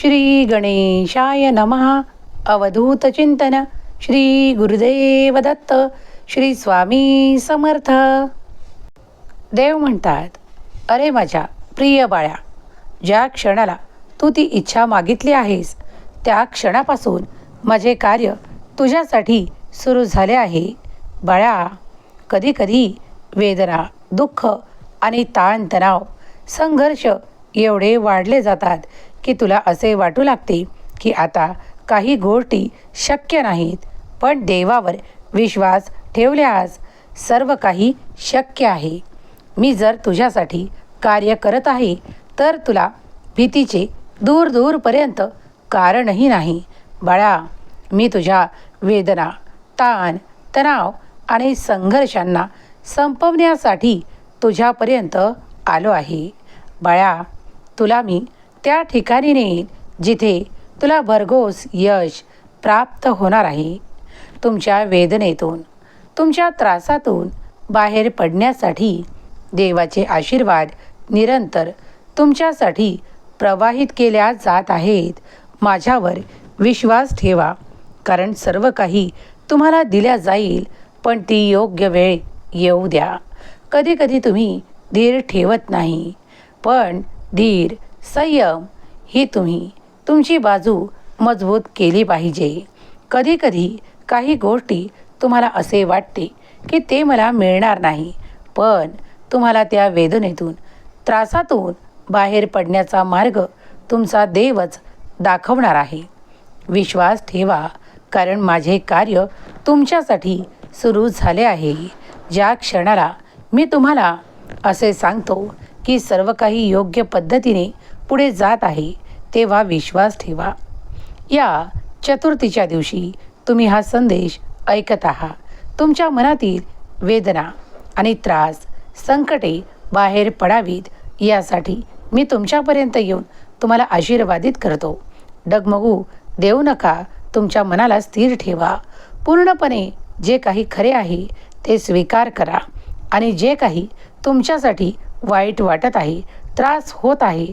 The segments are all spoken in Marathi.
श्री गणेशाय नमः। अवधूत चिंतन। श्री गुरुदेव दत्त। श्री स्वामी समर्थ। देव म्हणतात अरे माझ्या प्रिय बाळ्या ज्या क्षणाला तू ती इच्छा मागितली आहेस त्या क्षणापासून माझे कार्य तुझ्यासाठी सुरू झाले आहे. बाळा कधीकधी वेदना दुःख आणि ताणतणाव संघर्ष एवढे वाढले जातात की तुला असे वाटू लागते की आता काही गोष्टी शक्य नाहीत पण देवावर विश्वास ठेवल्यास सर्व काही शक्य आहे. मी जर तुझ्यासाठी कार्य करत आहे तर तुला भीतीचे दूर दूरपर्यंत कारणही नाही. बाळा मी तुझ्या वेदना ताण तणाव आणि संघर्षांना संपवण्यासाठी तुझ्यापर्यंत आलो आहे. बाळा तुला मी त्या ठिकाणी नेईन जिथे तुला भरघोस यश प्राप्त होणार आहे. तुमच्या वेदनेतून तुमच्या त्रासातून बाहेर पडण्यासाठी देवाचे आशीर्वाद निरंतर तुमच्यासाठी प्रवाहित केल्या जात आहेत. माझ्यावर विश्वास ठेवा कारण सर्व काही तुम्हाला दिल्या जाईल पण ती योग्य वेळ येऊ द्या. कधीकधी तुम्ही धीर ठेवत नाही पण धीर संयम ही तुम्ही तुमची बाजू मजबूत केली पाहिजे. कधीकधी काही गोष्टी तुम्हाला असे वाटते की ते मला मिळणार नाही पण तुम्हाला त्या वेदनेतून त्रासातून बाहेर पडण्याचा मार्ग तुमचा देवच दाखवणार आहे. विश्वास ठेवा कारण माझे कार्य तुमच्यासाठी सुरू झाले आहे. ज्या क्षणाला मी तुम्हाला असे सांगतो की सर्व काही योग्य पद्धतीने पुढे जात आहे तेव्हा विश्वास ठेवा. या चतुर्थीच्या दिवशी तुम्ही हा संदेश ऐकत आहात. तुमच्या मनातील वेदना आणि त्रास संकटे बाहेर पडावीत यासाठी मी तुमच्यापर्यंत येऊन तुम्हाला आशीर्वादित करतो. डगमगू देऊ नका तुमच्या मनाला स्थिर ठेवा. पूर्णपणे जे काही खरे आहे ते स्वीकार करा आणि जे काही तुमच्यासाठी वाईट वाटत आहे त्रास होत आहे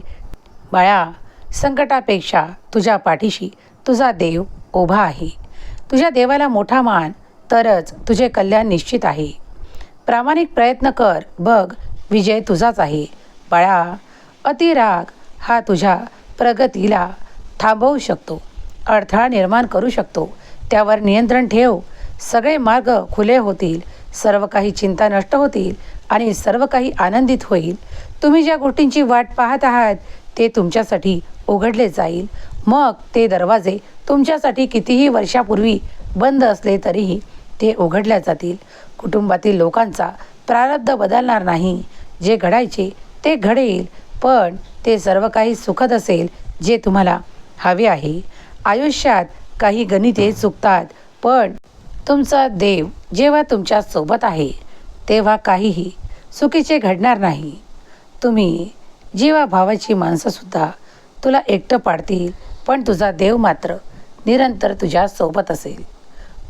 बाळा संकटापेक्षा तुझ्या पाठीशी तुझा देव उभा आहे. तुझ्या देवाला मोठा मान तरच तुझे कल्याण निश्चित आहे. प्रामाणिक प्रयत्न कर बघ विजय तुझाच आहे. बाळा अतिराग हा तुझ्या प्रगतीला थांबवू शकतो. अडथळा निर्माण करू शकतो. त्यावर नियंत्रण ठेव. सगळे मार्ग खुले होतील. सर्व काही चिंता नष्ट होतील आणि सर्व काही आनंदित होईल. तुम्ही ज्या गोष्टींची वाट पाहत आहात ते तुमच्यासाठी उघडले जाईल. मग ते दरवाजे तुमच्यासाठी कितीही वर्षापूर्वी बंद असले तरीही ते उघडल्या जातील. कुटुंबातील लोकांचा प्रारब्ध बदलणार नाही. जे घडायचे ते घडेल पण ते सर्व काही सुखद असेल जे तुम्हाला हवे आहे. आयुष्यात काही गणिते चुकतात पण तुमचा देव जेव्हा तुमच्यासोबत आहे तेव्हा काहीही चुकीचे घडणार नाही. तुम्ही जेव्हा भावाची माणसंसुद्धा तुला एकटं पाडतील पण तुझा देव मात्र निरंतर तुझ्या सोबत असेल.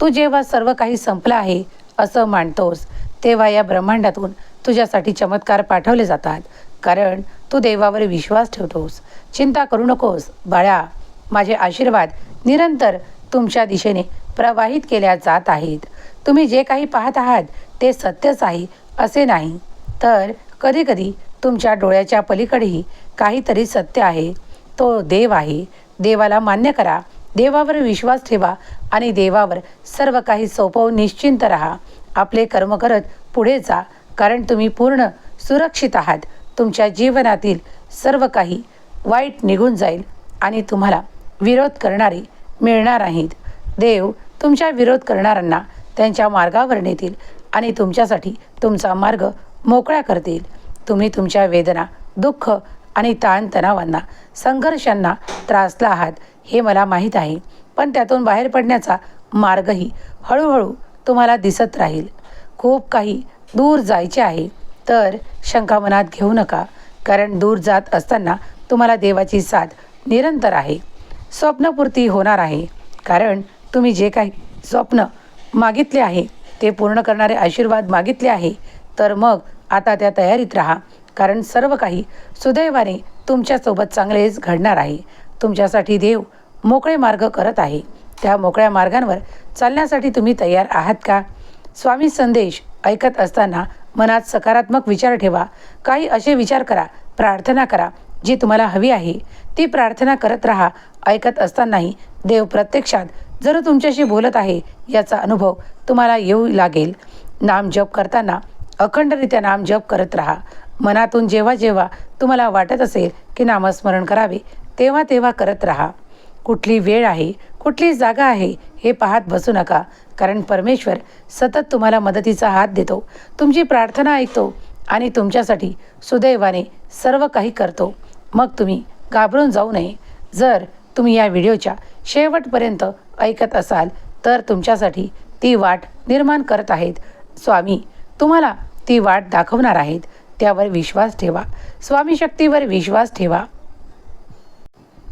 तू जेव्हा सर्व काही संपलं आहे असं मानतोस तेव्हा या ब्रह्मांडातून तुझ्यासाठी चमत्कार पाठवले जातात. कारण तू देवावर विश्वास ठेवतोस. चिंता करू नकोस बाळा. माझे आशीर्वाद निरंतर तुमच्या दिशेने प्रवाहित केल्या जात आहेत. तुम्ही जे काही पाहत आहात ते सत्यच आहे असे नाही. तर कधीकधी तुमच्या डोळ्याच्या पलीकडेही काहीतरी सत्य आहे. तो देव आहे. देवाला मान्य करा. देवावर विश्वास ठेवा आणि देवावर सर्व काही सोपवून निश्चिंत राहा. आपले कर्म करत पुढे जा कारण तुम्ही पूर्ण सुरक्षित आहात. तुमच्या जीवनातील सर्व काही वाईट निघून जाईल आणि तुम्हाला विरोध करणारे मिळणार नाहीत. देव तुमच्या विरोध करणाऱ्यांना त्यांच्या मार्गावर नेतील आणि तुमच्यासाठी तुमचा मार्ग मोकळा करतील. तुम्ही तुमच्या वेदना दुःख आणि ताणतणावांना संघर्षांना त्रासला आहात हे मला माहीत आहे. पण त्यातून बाहेर पडण्याचा मार्गही हळूहळू तुम्हाला दिसत राहील. खूप काही दूर जायचे आहे तर शंका मनात घेऊ नका कारण दूर जात असताना तुम्हाला देवाची साथ निरंतर आहे. स्वप्नपूर्ती होणार आहे कारण तुम्ही जे काही स्वप्न मागितले आहे ते पूर्ण करणारे आशीर्वाद मागितले आहे तर मग आता त्या तयारीत राहा कारण सर्व काही सुदैवाने तुमच्यासोबत चांगलेच घडणार आहे. तुमच्यासाठी देव मोकळे मार्ग करत आहे. त्या मोकळ्या मार्गांवर चालण्यासाठी तुम्ही तयार आहात का? स्वामी संदेश ऐकत असताना मनात सकारात्मक विचार ठेवा. काही असे विचार करा प्रार्थना करा जी तुम्हाला हवी आहे. ती प्रार्थना करत राहा. ऐकत असतानाही देव प्रत्यक्षात जर तुमच्याशी बोलत आहे याचा अनुभव तुम्हाला येऊ लागेल. नाम जप करताना अखंडरित्या नाम जप करत राहा. मनातून जेव्हा जेव्हा तुम्हाला वाटत असेल की नामस्मरण करावे तेव्हा तेव्हा करत राहा. कुठली वेळ आहे कुठली जागा आहे हे पाहत बसू नका कारण परमेश्वर सतत तुम्हाला मदतीचा हात देतो. तुमची प्रार्थना ऐकतो आणि तुमच्यासाठी सुदैवाने सर्व काही करतो. मग तुम्ही घाबरून जाऊ नये. जर तुम्ही या व्हिडिओच्या शेवटपर्यंत ऐकत असाल तर तुमच्यासाठी ती वाट निर्माण करत आहेत. स्वामी तुम्हाला ती वाट दाखवणार आहेत त्यावर विश्वास ठेवा. स्वामी शक्तीवर विश्वास ठेवा.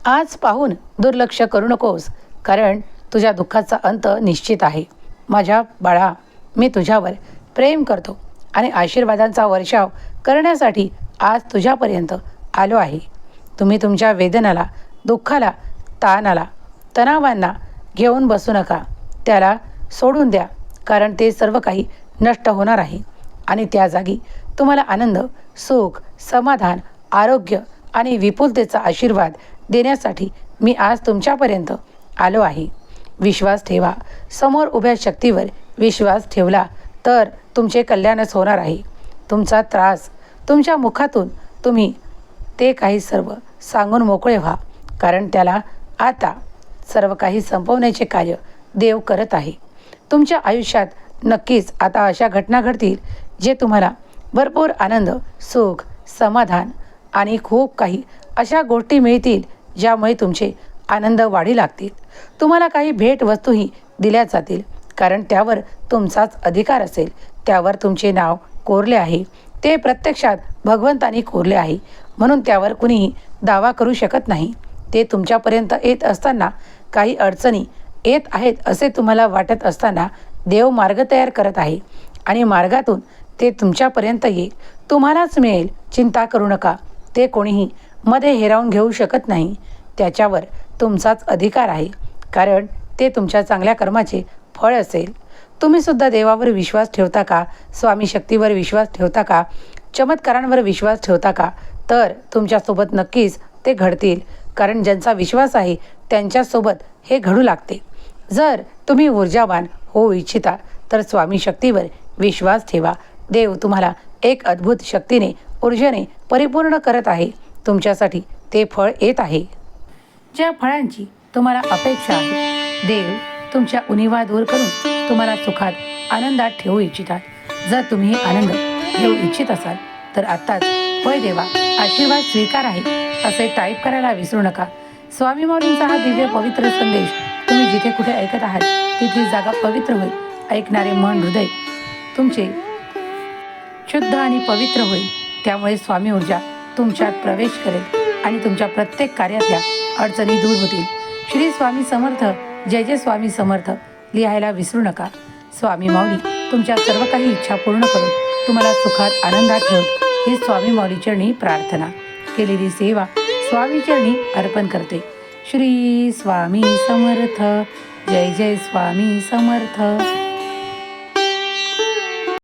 आज पाहून दुर्लक्ष करू नकोस कारण तुझ्या दुःखाचा अंत निश्चित आहे. माझ्या बाळा मी तुझ्यावर प्रेम करतो आणि आशीर्वादांचा वर्षाव करण्यासाठी आज तुझ्यापर्यंत आलो आहे. तुम्ही तुमच्या वेदनाला दुःखाला ताणाला तणावांना घेऊन बसू नका. त्याला सोडून द्या कारण ते सर्व काही नष्ट होणार आहे. आणि त्या जागी तुम्हाला आनंद सुख समाधान आरोग्य आणि विपुलतेचा आशीर्वाद देण्यासाठी मी आज तुमच्यापर्यंत आलो आहे. विश्वास ठेवा. समोर उभ्या शक्तीवर विश्वास ठेवला तर तुमचे कल्याणच होणार आहे. तुमचा त्रास तुमच्या मुखातून तुम्ही ते काही सर्व सांगून मोकळे व्हा कारण त्याला आता सर्व काही संपवण्याचे कार्य देव करत आहे. तुमच्या आयुष्यात नक्कीच आता अशा घटना घडतील जे तुम्हाला भरपूर आनंद सुख समाधान आणि खूप काही अशा गोष्टी मिळतील ज्यामुळे तुमचे आनंद वाढी लागतील. तुम्हाला काही भेट वस्तूही दिल्या जातील कारण त्यावर तुमचाच अधिकार असेल. त्यावर तुमचे नाव कोरले आहे. ते प्रत्यक्षात भगवंतानी कोरले आहे. म्हणून त्यावर कुणीही दावा करू शकत नाही. ते तुमच्यापर्यंत येत असताना काही अडचणी येत आहेत असे तुम्हाला वाटत असताना देव मार्ग तयार करत आहे आणि मार्गातून ते तुमच्यापर्यंत येईल तुम्हालाच मिळेल. चिंता करू नका. ते कोणीही मध्ये हेरावून घेऊ शकत नाही. त्याच्यावर तुमचाच अधिकार आहे. कारण ते तुमच्या चांगल्या कर्माचे फळ असेल. तुम्हीसुद्धा देवावर विश्वास ठेवता का? स्वामी शक्तीवर विश्वास ठेवता का? चमत्कारांवर विश्वास ठेवता का? तर तुमच्यासोबत नक्कीच ते घडतील. कारण ज्यांचा विश्वास आहे त्यांच्यासोबत हे घडू लागते. जर तुम्ही ऊर्जावान होऊ इच्छिता तर स्वामी शक्तीवर विश्वास ठेवा. देव तुम्हाला एक अद्भुत शक्तीने ऊर्जेने परिपूर्ण करत आहे. तुमच्यासाठी ते फळ येत आहे. ज्या फळांची तुम्हाला अपेक्षा आहे देव तुमच्या उणीवा दूर करून तुम्हाला सुखात आनंदात ठेवू इच्छितात जर तुम्ही हे आनंद घेऊ इच्छित असाल तर आत्ताच होय देवा आशीर्वाद स्वीकार आहे असे टाईप करायला विसरू नका. स्वामी मौलींचा हा दिव्य पवित्र संदेश तुम्ही जिथे कुठे ऐकत आहात तिथली जागा पवित्र होईल. ऐकणारे मन हृदय तुमचे शुद्ध आणि पवित्र होईल. त्यामुळे स्वामी ऊर्जा तुमच्यात प्रवेश करेल आणि तुमच्या प्रत्येक कार्यातल्या अडचणी दूर होतील. श्री स्वामी समर्थ जय जय स्वामी समर्थ. लिहायला विसरू नका. स्वामी माऊली तुमच्या सर्व काही इच्छा पूर्ण करून तुम्हाला सुखात आनंदात ठेवत ही स्वामी माऊली चरणी प्रार्थना केलेली सेवा स्वामी चरणी अर्पण करते. श्री स्वामी समर्थ. जय जय स्वामी समर्थ.